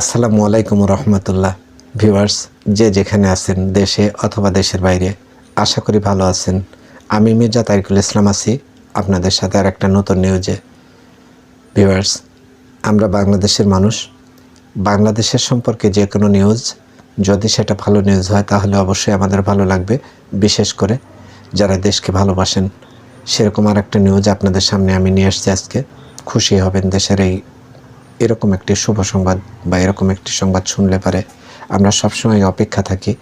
আসসালামু আলাইকুম রহমতুল্লাহ। ভিউয়ার্স, যে যেখানে আছেন, দেশে অথবা দেশের বাইরে, আশা করি ভালো আছেন। আমি মির্জা তারিকুল ইসলাম আছি, আপনাদের সাথে আর একটা নতুন নিউজে ভিউয়ার্স, আমরা বাংলাদেশের মানুষ। বাংলাদেশের সম্পর্কে যে কোনো নিউজ যদি সেটা ভালো নিউজ হয়, তাহলে অবশ্যই আমাদের ভালো লাগবে। বিশেষ করে যারা দেশকে ভালোবাসেন, সেরকম আর একটা নিউজ আপনাদের সামনে আমি নিয়ে এসেছি আজকে। খুশি হবেন দেশের এই এরকম একটি শুভ সংবাদ বা এরকম একটি সংবাদ শুনলে পারে। আমরা সবসময় অপেক্ষা থাকি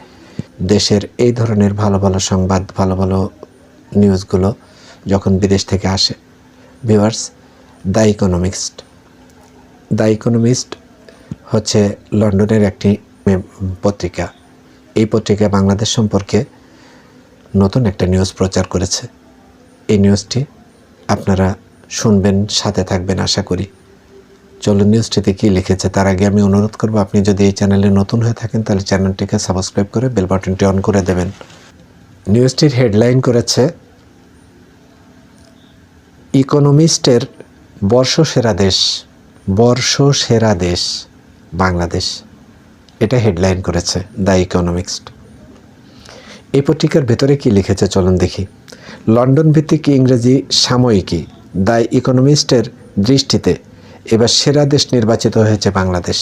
দেশের এই ধরনের ভালো ভালো সংবাদ, ভালো ভালো নিউজগুলো যখন বিদেশ থেকে আসে। Viewers, the economics the Economist হচ্ছে লন্ডনের একটি পত্রিকা। এই পত্রিকা বাংলাদেশ সম্পর্কে নতুন একটা নিউজ প্রচার করেছে। এই নিউজটি আপনারা শুনবেন, সাথে থাকবেন, আশা করি। চলুন নিউজটিতে কী লিখেছে, তার আগে আমি অনুরোধ করব, আপনি যদি এই চ্যানেলে নতুন হয়ে থাকেন, তাহলে চ্যানেলটিকে সাবস্ক্রাইব করে বেল বাটনটি অন করে দেবেন। নিউজটির হেডলাইন করেছে, ইকোনমিস্টের বর্ষসেরা দেশ বর্ষসেরা দেশ, বাংলাদেশ। এটা হেডলাইন করেছে দ্য ইকোনমিক্সড এই পত্রিকার ভেতরে কি লিখেছে, চলুন দেখি। লন্ডন ভিত্তিক ইংরেজি সাময়িকী, দ্য ইকোনমিস্টের দৃষ্টিতে এবার সেরা দেশ নির্বাচিত হয়েছে বাংলাদেশ।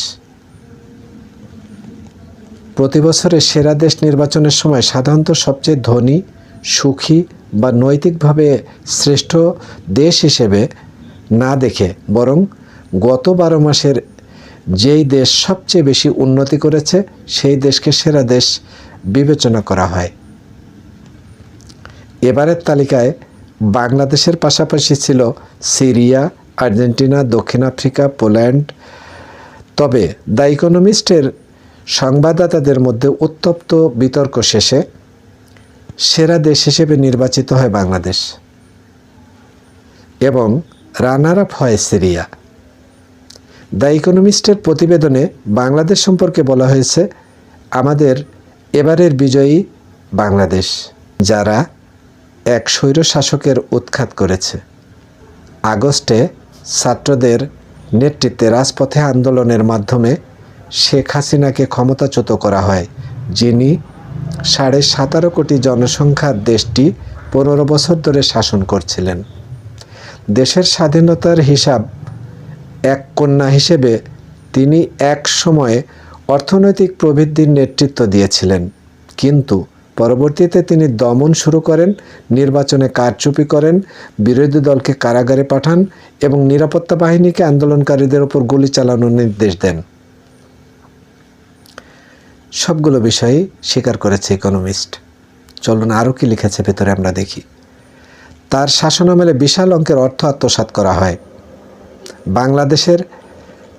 প্রতি বছরের সেরা দেশ নির্বাচনের সময় সাধারণত সবচেয়ে ধনী, সুখী বা নৈতিকভাবে শ্রেষ্ঠ দেশ হিসেবে না দেখে বরং গত বারো মাসের যেই দেশ সবচেয়ে বেশি উন্নতি করেছে, সেই দেশকে সেরা দেশ বিবেচনা করা হয়। এবারের তালিকায় বাংলাদেশের পাশাপাশি ছিল সিরিয়া আর্জেন্টিনা, দক্ষিণ আফ্রিকা, পোল্যান্ড। তবে দ্য ইকোনমিস্টের সংবাদদাতাদের মধ্যে উত্তপ্ত বিতর্ক শেষে সেরা দেশ হিসেবে নির্বাচিত হয় বাংলাদেশ এবং রানার আপ হয় সিরিয়া। দ্য ইকোনমিস্টের প্রতিবেদনে বাংলাদেশ সম্পর্কে বলা হয়েছে, আমাদের এবারের বিজয়ী বাংলাদেশ, যারা এক স্বৈর শাসকের উৎখাত করেছে। আগস্টে ছাত্রদের নেতৃত্বে রাজপথে আন্দোলনের মাধ্যমে শেখ হাসিনাকে ক্ষমতাচ্যুত করা হয়, যিনি সাড়ে সতেরো কোটি জনসংখ্যার দেশটি পনেরো বছর ধরে শাসন করছিলেন। দেশের স্বাধীনতার হিসাব এক কন্যা হিসেবে তিনি এক সময়ে অর্থনৈতিক প্রবৃদ্ধির নেতৃত্ব দিয়েছিলেন। কিন্তু পরবর্তীতে তিনি দমন শুরু করেন, নির্বাচনে কারচুপি করেন, বিরোধী দলকে কারাগারে পাঠান এবং নিরাপত্তা বাহিনীকে আন্দোলনকারীদের ওপর গুলি চালানোর নির্দেশ দেন। সবগুলো বিষয়ই স্বীকার করেছে ইকোনমিস্ট। চলুন আরও কি লিখেছে ভেতরে আমরা দেখি। তার শাসনামলে বিশাল অঙ্কের অর্থ আত্মসাৎ করা হয়। বাংলাদেশের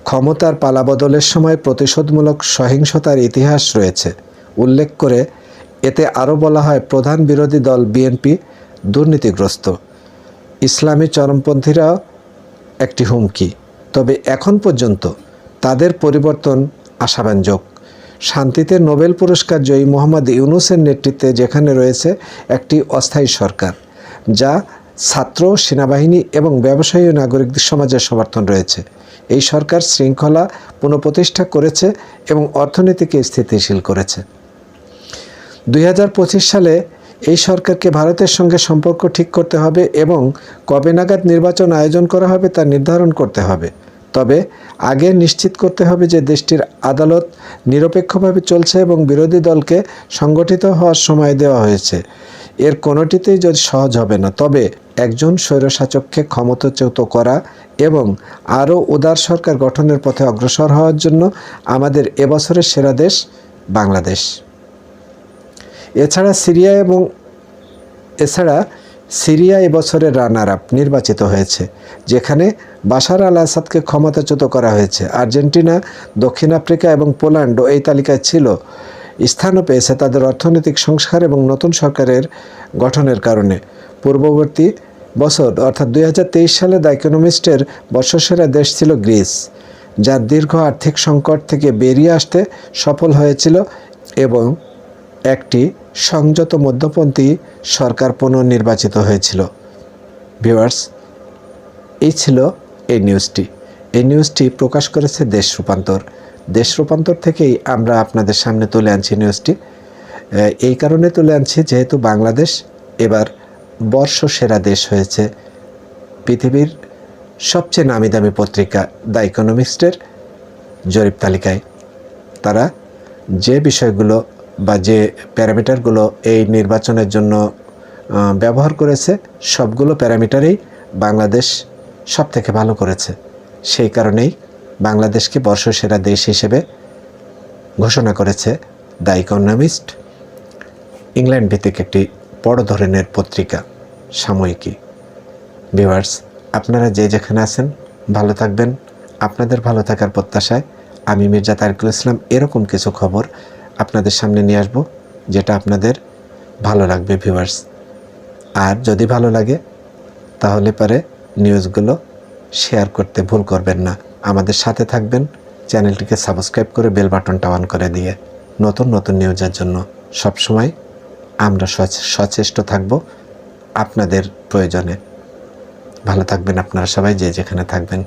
ক্ষমতার পালাবদলের সময় প্রতিশোধমূলক সহিংসতার ইতিহাস রয়েছে। উল্লেখ করে এতে আরও বলা হয়, প্রধান বিরোধী দল বিএনপি দুর্নীতিগ্রস্ত। ইসলামী চরমপন্থীরাও একটি হুমকি। তবে এখন পর্যন্ত তাদের পরিবর্তন আশাব্যঞ্জক। শান্তিতে নোবেল পুরস্কার জয়ী মোহাম্মদ ইউনুসের নেতৃত্বে যেখানে রয়েছে একটি অস্থায়ী সরকার, যা ছাত্র, সেনাবাহিনী এবং ব্যবসায়ী ও নাগরিক সমাজের সমর্থন রয়েছে। এই সরকার শৃঙ্খলা পুনঃপ্রতিষ্ঠা করেছে এবং অর্থনীতিকে স্থিতিশীল করেছে। দুই হাজার পঁচিশ সালে এই সরকারকে ভারতের সঙ্গে সম্পর্ক ঠিক করতে হবে এবং কবে নাগাদ নির্বাচন আয়োজন করা হবে তা নির্ধারণ করতে হবে। তবে আগে নিশ্চিত করতে হবে যে দেশটির আদালত নিরপেক্ষভাবে চলছে এবং বিরোধী দলকে সংগঠিত হওয়ার সময় দেওয়া হয়েছে। এর কোনোটিতেই যদি সহজ হবে না, তবে একজন স্বৈরশাসককে ক্ষমতাচ্যুত করা এবং আরও উদার সরকার গঠনের পথে অগ্রসর হওয়ার জন্য আমাদের এবছরের সেরা দেশ বাংলাদেশ। এছাড়া সিরিয়া এবং এছাড়া সিরিয়া এবছরের রানার আপ নির্বাচিত হয়েছে, যেখানে বাশার আল আসাদকে ক্ষমতাচ্যুত করা হয়েছে। আর্জেন্টিনা, দক্ষিণ আফ্রিকা এবং পোল্যান্ডও এই তালিকায় ছিল। স্থানও পেয়েছে তাদের অর্থনৈতিক সংস্কার এবং নতুন সরকারের গঠনের কারণে। পূর্ববর্তী বছর, অর্থাৎ দুই হাজার তেইশ সালে দ্য ইকোনমিস্টের বর্ষসেরা দেশ ছিল গ্রিস, যার দীর্ঘ আর্থিক সংকট থেকে বেরিয়ে আসতে সফল হয়েছিল এবং একটি সংযত মধ্যপন্থী সরকার পুনর্নির্বাচিত হয়েছিল। ভিউয়ার্স, এই ছিল এই নিউজটি। এই নিউজটি প্রকাশ করেছে দেশ রূপান্তর। দেশ রূপান্তর থেকেই আমরা আপনাদের সামনে তুলে আনছি নিউজটি। এই কারণে তুলে আনছি যেহেতু বাংলাদেশ এবার বর্ষ সেরা দেশ হয়েছে। পৃথিবীর সবচেয়ে নামি দামি পত্রিকা দ্য ইকোনমিস্টের জরিপ তালিকায়। তারা যে বিষয়গুলো বা যে প্যারামিটারগুলো এই নির্বাচনের জন্য ব্যবহার করেছে, সবগুলো প্যারামিটারেই বাংলাদেশ সব থেকে ভালো করেছে। সেই কারণেই বাংলাদেশকে বর্ষসেরা দেশ হিসেবে ঘোষণা করেছে দ্য ইকোনমিস্ট। ইংল্যান্ড ভিত্তিক একটি বড় ধরনের পত্রিকা, সাময়িকী। ভিউয়ার্স, আপনারা যে যেখানে আছেন, ভালো থাকবেন। আপনাদের ভালো থাকার প্রত্যাশায় আমি মির্জা তারিকুল ইসলাম এরকম কিছু খবর আপনাদের সামনে নিয়ে আসব, যেটা আপনাদের ভালো লাগবে ভিউয়ার্স আর যদি ভালো লাগে, তাহলে পরে নিউজগুলো শেয়ার করতে ভুল করবেন না। আমাদের সাথে থাকবেন চ্যানেলটিকে সাবস্ক্রাইব করে বেল বাটনটা অন করে দিয়ে। নতুন নতুন নিউজের জন্য সবসময় আমরা সচ- সচেষ্ট থাকব আপনাদের প্রয়োজনে। ভালো থাকবেন আপনারা সবাই, যে যেখানে থাকবেন।